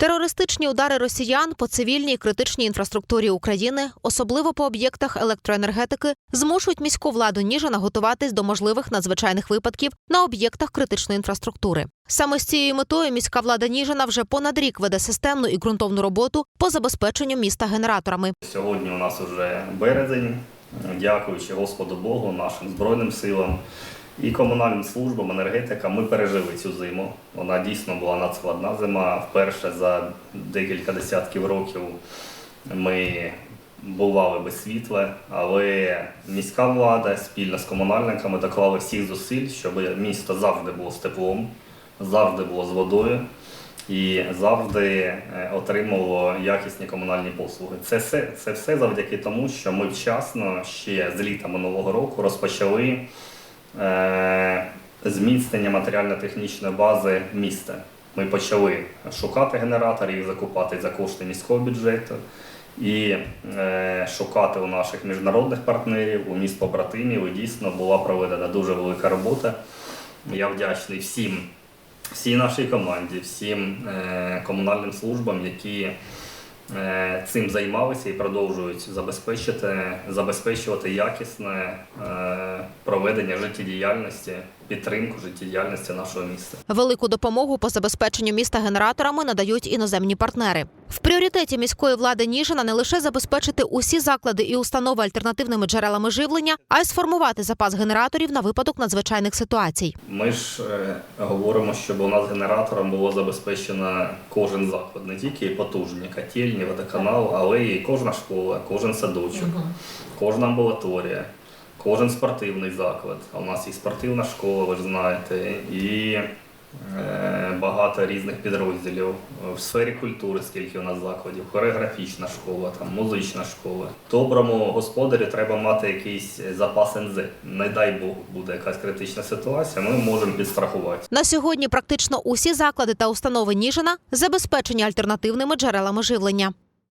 Терористичні удари росіян по цивільній критичній інфраструктурі України, особливо по об'єктах електроенергетики, змушують міську владу Ніжина готуватись до можливих надзвичайних випадків на об'єктах критичної інфраструктури. Саме з цією метою міська влада Ніжина вже понад рік веде системну і ґрунтовну роботу по забезпеченню міста генераторами. Сьогодні у нас вже березень. Дякуючи Господу Богу, нашим Збройним силам і комунальним службам, енергетикам, ми пережили цю зиму. Вона дійсно була надскладна зима. Вперше за декілька десятків років ми бували без світла, але міська влада спільно з комунальниками доклали всіх зусиль, щоб місто завжди було з теплом, завжди було з водою і завжди е, отримувало якісні комунальні послуги. Це все, це все завдяки тому, що ми вчасно ще з літа минулого року розпочали зміцнення матеріально-технічної бази міста. Ми почали шукати генераторів, закупати за кошти міського бюджету і е, шукати у наших міжнародних партнерів, у міст побратимів. І дійсно була проведена дуже велика робота. Я вдячний всім всій нашій команді, всім е, комунальним службам, які е, цим займалися і продовжують забезпечити, забезпечувати якісне е, проведення життєдіяльності, підтримку життєдіяльності нашого міста. Велику допомогу по забезпеченню міста генераторами надають іноземні партнери. В пріоритеті міської влади Ніжина не лише забезпечити усі заклади і установи альтернативними джерелами живлення, а й сформувати запас генераторів на випадок надзвичайних ситуацій. Ми ж е, говоримо, щоб у нас генератором було забезпечено кожен заклад, не тільки потужні котельні, водоканал, але і кожна школа, кожен садочок, кожна амбулаторія, кожен спортивний заклад. А у нас і спортивна школа, ви ж знаєте, і е, багато різних підрозділів в сфері культури, скільки у нас закладів, хореографічна школа, там музична школа. Доброму господарю треба мати якийсь запас НЗ. Не дай Бог буде якась критична ситуація, ми можемо підстрахувати. На сьогодні практично усі заклади та установи Ніжина забезпечені альтернативними джерелами живлення.